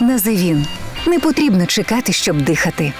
Називін. Не потрібно чекати, щоб дихати.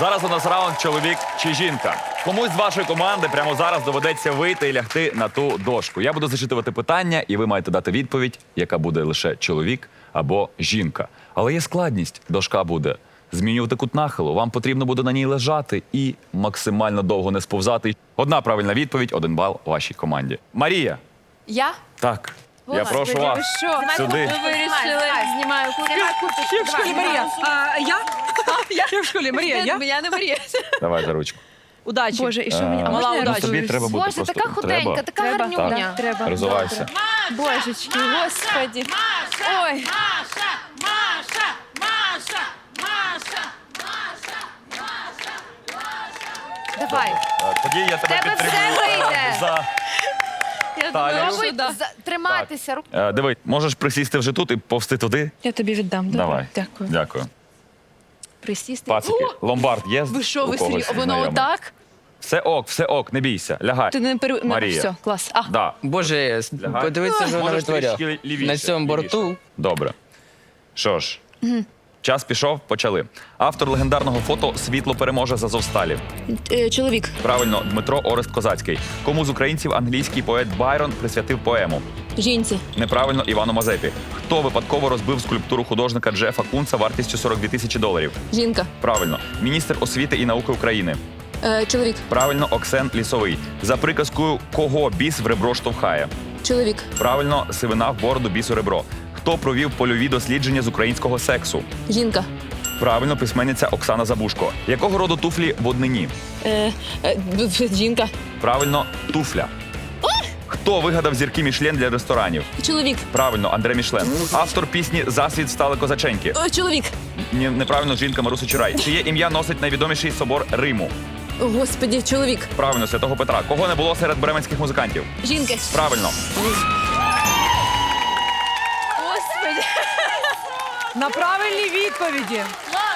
Зараз у нас раунд чоловік чи жінка. Комусь з вашої команди прямо зараз доведеться вийти і лягти на ту дошку. Я буду зачитувати питання, і ви маєте дати відповідь, яка буде лише чоловік або жінка. Але є складність. Дошка буде змінювати кут нахилу. Вам потрібно буде на ній лежати і максимально довго не сповзати. Одна правильна відповідь, один бал вашій команді. Марія. Я? Так. Я прошу ви вас що? сюди. Ви вирішили, знімаю куртку. Я в школі Марія. А, я? Я в школі Марія, я? Я не Марія. Давай за ручку. Удачі. Боже, і що мені? А Мала можна я удачі. Тобі треба бути Боже, просто- така худенька, треба. така Треба. гарнюня. Треба. Розвивайся. Божечки, господи. Ой, давай. Е, Тоді я тебе Тебе все підтримую. е, вийде. За... Я Талію. думаю, що да. За- триматися. рук- Е, Диви, можеш присісти вже тут і повсти туди. Я тобі віддам. Давай. Дякую. Дякую. Присісти. Пацики, ломбард є? Ви що, у ви когось серйозно? Воно отак? Все ок, все ок, не бійся, лягай. Ти не пере... Марія. Все, клас. А, Да. Боже, Лягай. подивіться, що вона Можеш витворяє. трішки лівіше, На цьому борту. Добре. Що ж, час пішов, почали. Автор легендарного фото Світло переможе з Азовсталі. Е, чоловік. Правильно, Дмитро Орест Козацький. Кому з українців англійський поет Байрон присвятив поему? Жінці. Неправильно Івану Мазепі. Хто випадково розбив скульптуру художника Джефа Кунца вартістю 42 тисячі доларів? Жінка. Правильно, міністр освіти і науки України. Е, чоловік. Правильно, Оксен Лісовий. За приказкою кого біс в ребро штовхає? Чоловік. Правильно, сивина в бороду біс у ребро. Хто провів польові дослідження з українського сексу? Жінка. Правильно, письменниця Оксана Забушко. Якого роду туфлі в однині? Е, е, жінка. Правильно, туфля. Хто вигадав зірки Мішлен для ресторанів? Чоловік. Правильно, Андре Мішлен. Автор пісні Засвіт стали козаченьки. Е, чоловік. Ні, неправильно, жінка Маруся Чурай. Чиє ім'я носить найвідоміший собор Риму? Господі, чоловік. Правильно, святого Петра. Кого не було серед бременських музикантів? Жінки. Правильно. На правильній відповіді.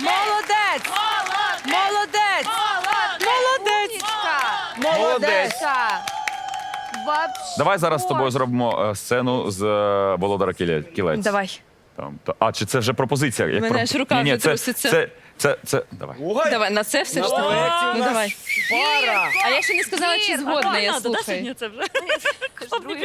Молодець! Молодець! Молодець! Молодець! Давай зараз з тобою зробимо е, сцену з е, Володара Кіле- Кілець. Давай. Там, та- а, чи це вже пропозиція? Як Мене ж рука Ні, ні, вже це, труситься. це, це, це, давай. Давай, на це все ж таки. Ну давай. А я ще не сказала, чи згодна, я слухаю.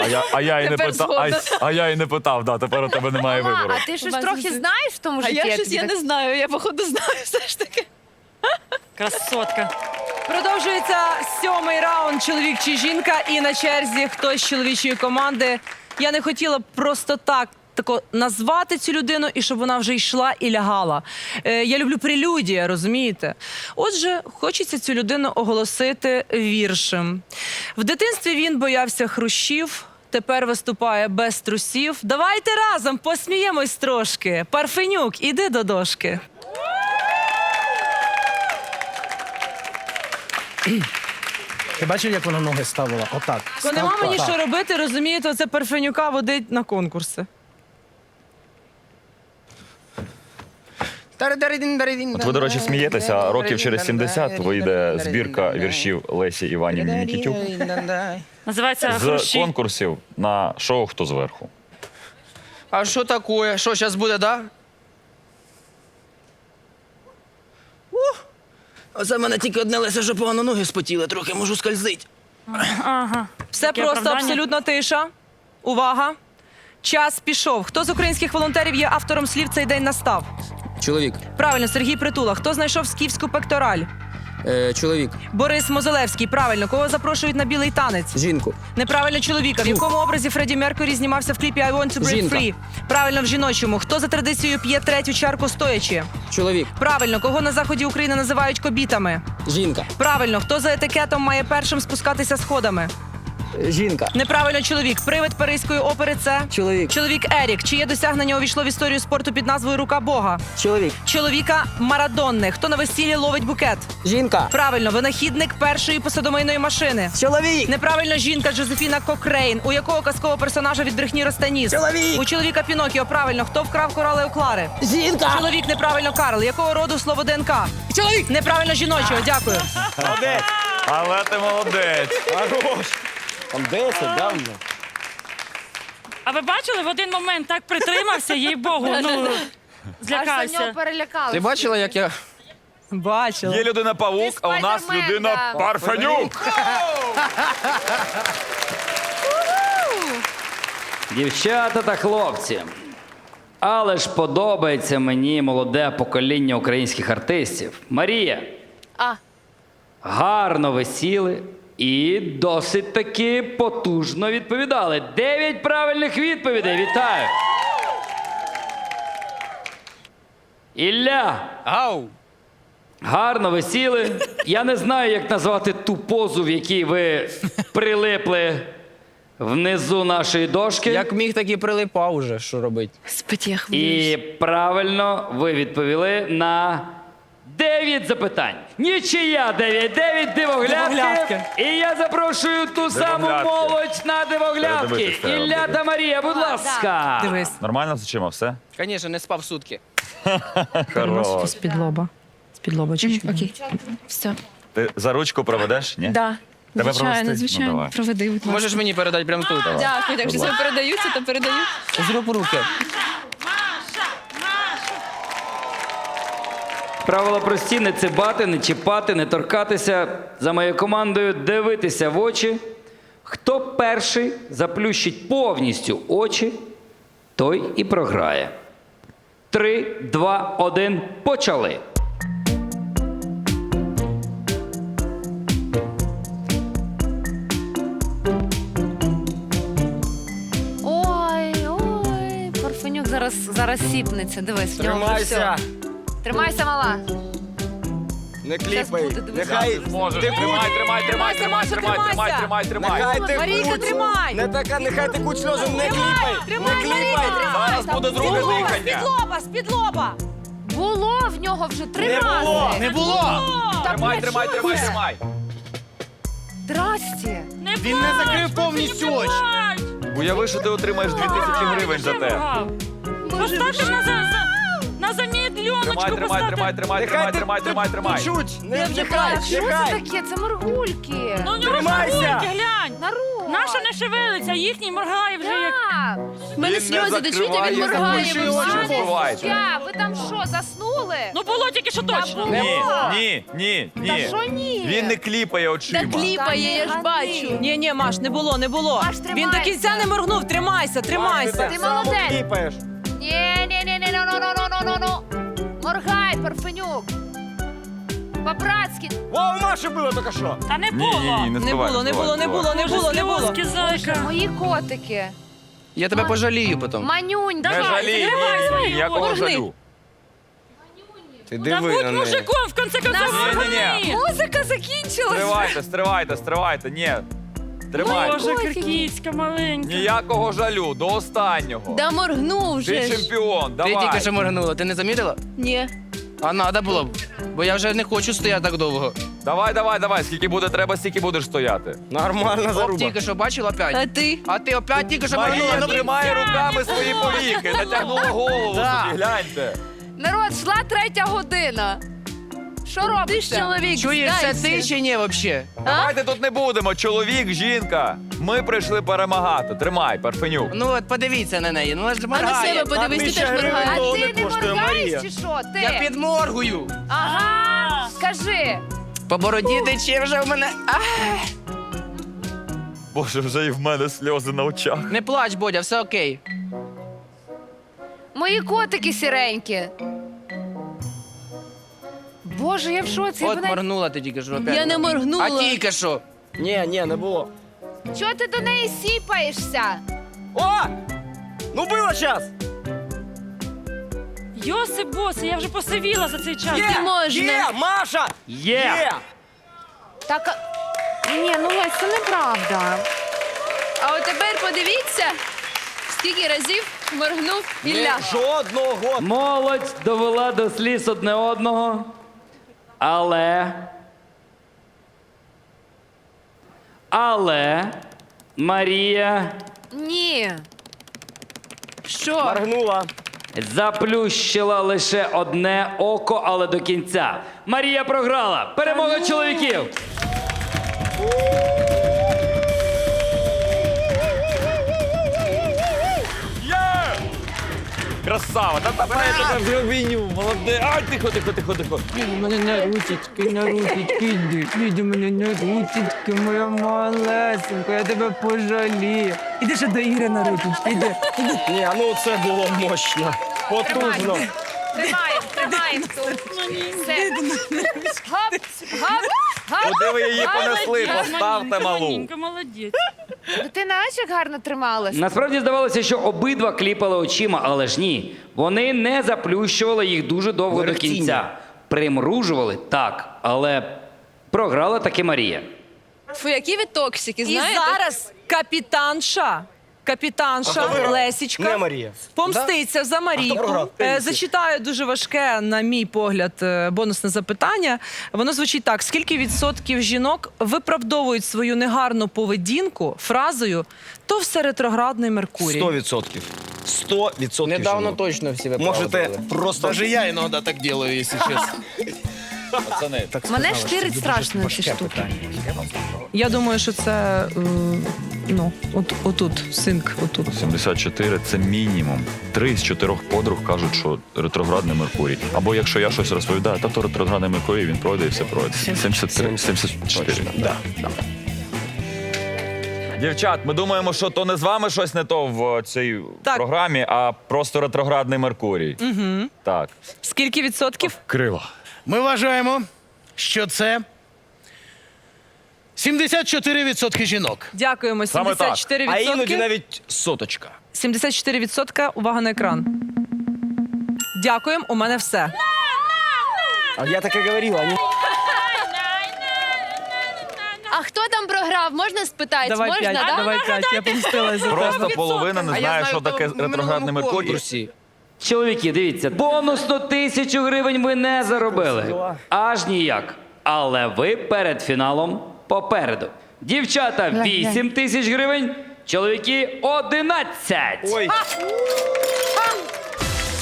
А я, а я і не Тепер питав, а, згодна. а я і не питав, да, тепер у тебе немає вибору. А ти щось Вас трохи звідси- знаєш в тому А житті? я щось тобі я так- не знаю, я походу знаю все ж таки. Красотка. Продовжується сьомий раунд чоловік чи жінка, і на черзі хтось з чоловічої команди. Я не хотіла просто так. Тако назвати цю людину і щоб вона вже йшла і лягала. Е, я люблю прелюдія, розумієте? Отже, хочеться цю людину оголосити віршем. В дитинстві він боявся хрущів, тепер виступає без трусів. Давайте разом посміємось трошки. Парфенюк, іди до дошки. Ти бачив, як вона ноги ставила? Отак. Бо нема мені що робити, розумієте, оце Парфенюка водить на конкурси. От ви, до речі, смієтеся, а років через 70 вийде збірка віршів Лесі Іванівни Нікітюк Називається з Хрущі. конкурсів на шоу Хто зверху. А що таке? Що зараз буде, да? Ух! Оце в мене тільки одне лесе, що погано ноги спотіли, трохи можу скользить. Ага. Все Таке просто оправдання? абсолютно тиша. Увага. Час пішов. Хто з українських волонтерів є автором слів цей день настав? Чоловік, Правильно, Сергій Притула. Хто знайшов скіфську пектораль? е, чоловік, Борис Мозолевський. Правильно, кого запрошують на білий танець? жінку, Неправильно чоловіка. В якому образі Фредді Меркурі знімався в кліпі I want to break Жінка. free? Правильно в жіночому. Хто за традицією п'є третю чарку стоячи? чоловік, Правильно, кого на заході України називають кобітами? жінка, Правильно, хто за етикетом має першим спускатися сходами? Жінка. Неправильно чоловік. Привид Паризької опери це Чоловік. чоловік Ерік. Чиє досягнення увійшло в історію спорту під назвою Рука Бога? Чоловік. Чоловіка Марадонни. Хто на весіллі ловить букет? Жінка. Правильно, винахідник першої посудомийної машини. Чоловік. Неправильно жінка Джозефіна Кокрейн. У якого казкового персонажа від брехні росте ніс? Чоловік. У чоловіка Пінокіо. Правильно, хто вкрав корали у Клари? Жінка. Чоловік неправильно Карл. Якого роду слово ДНК? Чоловік. Неправильно жіночого. Дякую. Молодець. Але ти молодець. Хорош. Там 10, да? вже? А ви бачили, в один момент так притримався, їй Богу, ну Аж за нього злякався. перелякалися. Ти бачила, як я. Бачила. Є людина павук, а у нас Спайдермен, людина да. парфенюк. Дівчата та хлопці. Але ж подобається мені молоде покоління українських артистів. Марія. А. Гарно висіли і досить таки потужно відповідали. Дев'ять правильних відповідей. Вітаю! Ілля. Ау. Гарно висіли. Я не знаю, як назвати ту позу, в якій ви прилипли внизу нашої дошки. Як міг, так і прилипав уже, що робить. Господи, я хвилююсь. І правильно ви відповіли на 9 запитань. Нічия 9-9 дивоглядки. Дивоглядки. І я запрошую ту саму Дивоглядки. молодь на дивоглядки. Передивитись треба Ілля буде. та Марія, будь ласка. Дивись. Нормально з очима, все? Звісно, не спав сутки. Хорош. З-під лоба. З-під лоба чуть-чуть. Окей. Все. Ти за ручку проведеш? Ні? Да. Тебе звичайно, провести? Ну, звичайно. давай. Проведи, будь ласка. Можеш мені передати прямо тут. Дякую, так що передаються, то передають. З руки. Правила прості: не цибати, не чіпати, не торкатися. За моєю командою дивитися в очі. Хто перший заплющить повністю очі, той і програє. Три, два, один, почали. Ой, ой, Парфенюк зараз, зараз сіпнеться. Дивись, в нього вже все. Тримайся, мала. Не буде, дивись. Ти зможеш. Тримай, тримай, тримай, тримай, тримай, тримай, тримай, тримай. Нехай Марійка, текуть. тримай. Не така, нехай текуть сльози, не кліпай. Тримай, Не кліпай. Зараз буде друге З-під дихання. лоба, з-під лоба. Було в нього вже три Не рази. було, не було. Та, Тримай, блядь, тримай, що тримай, це? тримай. Здрасте. Не Він не закрив повністю очі. Уяви, що ти отримаєш 2000 гривень за те. Поставте на, за, за, на замедльоночку, Тримай, тримай, поставте. тримай, тримай, тримай, тримай, тримай, тримай. Течуть. Не Я вже що це таке? Це моргульки. Ну, у нього Тримайся. моргульки, глянь. Народ. Наша не шевелиться, їхній моргає вже як... Так. У мене Він не сльози течуть, а закриває, він моргає. ви очі. Я, ви там що, заснули? Ну було тільки що точно. було. Ні, ні, ні, Та ні. що ні? Він не кліпає Та очима. кліпає, я ж бачу. Ні, ні, Маш, не було, не було. Маш, Він тримайся. до кінця не моргнув. Тримайся, тримайся. Ти молодець. кліпаєш. Ні, ні, ні, Моргай, Парфенюк. По-братськи. О, у Маші було тільки що. Та не Ні, було. ні, ні, не було, не було, не було, не було, не було. Сльозки, зайка. Мої котики. Я тебе пожалію потім. Манюнька. Не Давай, жалій, закривай ні, свої ніякого Моргни. жалю. Ти Та диви будь на неї. мужиком, в конце концов, Ні-ні-ні. моргни. Музика закінчилась. Стривайте, стривайте, стривайте. Ні. Тримай. Боже, киркіцька маленька. Ніякого жалю, до останнього. Да моргнув Ти вже ж. чемпіон, Ти давай. тільки що моргнула, ти не замітила? Ні. А надо було б. Бо я вже не хочу стояти так довго. Давай, давай, давай. Скільки буде треба, стільки будеш стояти. Нормальна Оп, заруба. тільки що бачила опять. А ти? А ти опять тільки що моргнула. Марія Ну, тримає руками свої повіки, натягнула голову Да. собі, гляньте. Народ, йшла третя година. Що Ти ж чоловік, Чуєш, це здайся. ти чи ні взагалі? Давайте тут не будемо. Чоловік, жінка. Ми прийшли перемагати. Тримай, Парфенюк. Ну от подивіться на неї, ну ж А на моргає. себе подивись, ти теж А моргаєш. Ти не моргаєш чи що? Ти? Я підморгую. Ага. Скажи. По бороді тече вже в мене. Боже, вже і в мене сльози на очах. Не плач, Бодя, все окей. Мої котики сіренькі. Боже, я в шоці. От Вона- моргнула ти тільки що опять. Я не моргнула. А тільки що. Ні, ні, не було. Чого ти до неї сіпаєшся? О! Ну було час. Йосип Босе, я вже посивіла за цей час. Не можна. Є, Маша! Є! Є! Так. а- Ні, ну Лесь, це неправда. А от тепер подивіться, скільки разів моргнув Ілля. Жодного. Молодь довела до сліз одне одного. Але. Але Марія Ні. Що? Моргнула. заплющила лише одне око, але до кінця. Марія програла. Перемога чоловіків. Красава! Та та тебе вже обійню, молодець. Ай, тихо, тихо, тихо, тихо. Мене на ручечки, на ручечки, йди. Іди мене на ручечки, моя малесенька, я тебе пожалію. Іди ще до Іри на ручечки, іди. Ні, ну це було мощно. Потужно. Тримаємо, тримаємо тут. Все. Гоп, гоп. Куди ви її понесли? Поставте малу. Маленька, молодець. Ти знаєш, як гарно трималась? Насправді здавалося, що обидва кліпали очима, але ж ні. Вони не заплющували їх дуже довго до кінця. Примружували так, але програла таки Марія. Фу, які ви токсики, І знаєте? зараз капітанша, капітанша Лесічка Не Марія. помститься за Марійку. Е, Зачитаю дуже важке, на мій погляд, е, бонусне запитання. Воно звучить так: скільки відсотків жінок виправдовують свою негарну поведінку фразою то все ретроградний Меркурій? 100%. 100% Недавно жінок. точно всі Можете просто... Даже я іноді так делаю, якщо чесно. Пацани, Мене штирить страшно ці штуки. Я думаю, що це е, ну, от, отут, синк, отут. 74 – це мінімум. Три з чотирьох подруг кажуть, що ретроградний Меркурій. Або якщо я щось розповідаю, та то ретроградний Меркурій, він пройде і все пройде. 73, 74. Да. Дівчат, ми думаємо, що то не з вами щось не то в цій Так. програмі, а просто ретроградний Меркурій. Угу. Так. Скільки відсотків? Крило. Ми вважаємо, що це 74% жінок. Дякуємо. Саме так. 74%. А іноді навіть соточка. 74%. Увага на екран. Дякуємо. У мене все. А я таке говорила, а не... А хто там програв? Можна спитати? Давай Можна, п'ять, да? давай п'ять. Я за тебе. Просто половина не знає, що таке ретроградний Меркурій. Чоловіки, дивіться, бонусну тисячу гривень ви не заробили. Аж ніяк. Але ви перед фіналом попереду. Дівчата 8 тисяч гривень, чоловіки 11. Ой.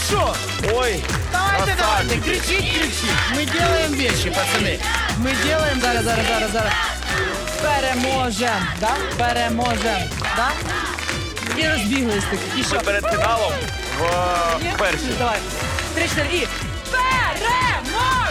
Що? Ой. Давайте, давайте, кричіть, кричіть. Ми делаем вещи, пацани. Ми ділаємо зараз, зараз, зараз, зараз. Переможем. Да? Переможем. Да? всі розбіглись так. І що? Перед фіналом в перші. Давай. Три, чотири і... Перемога!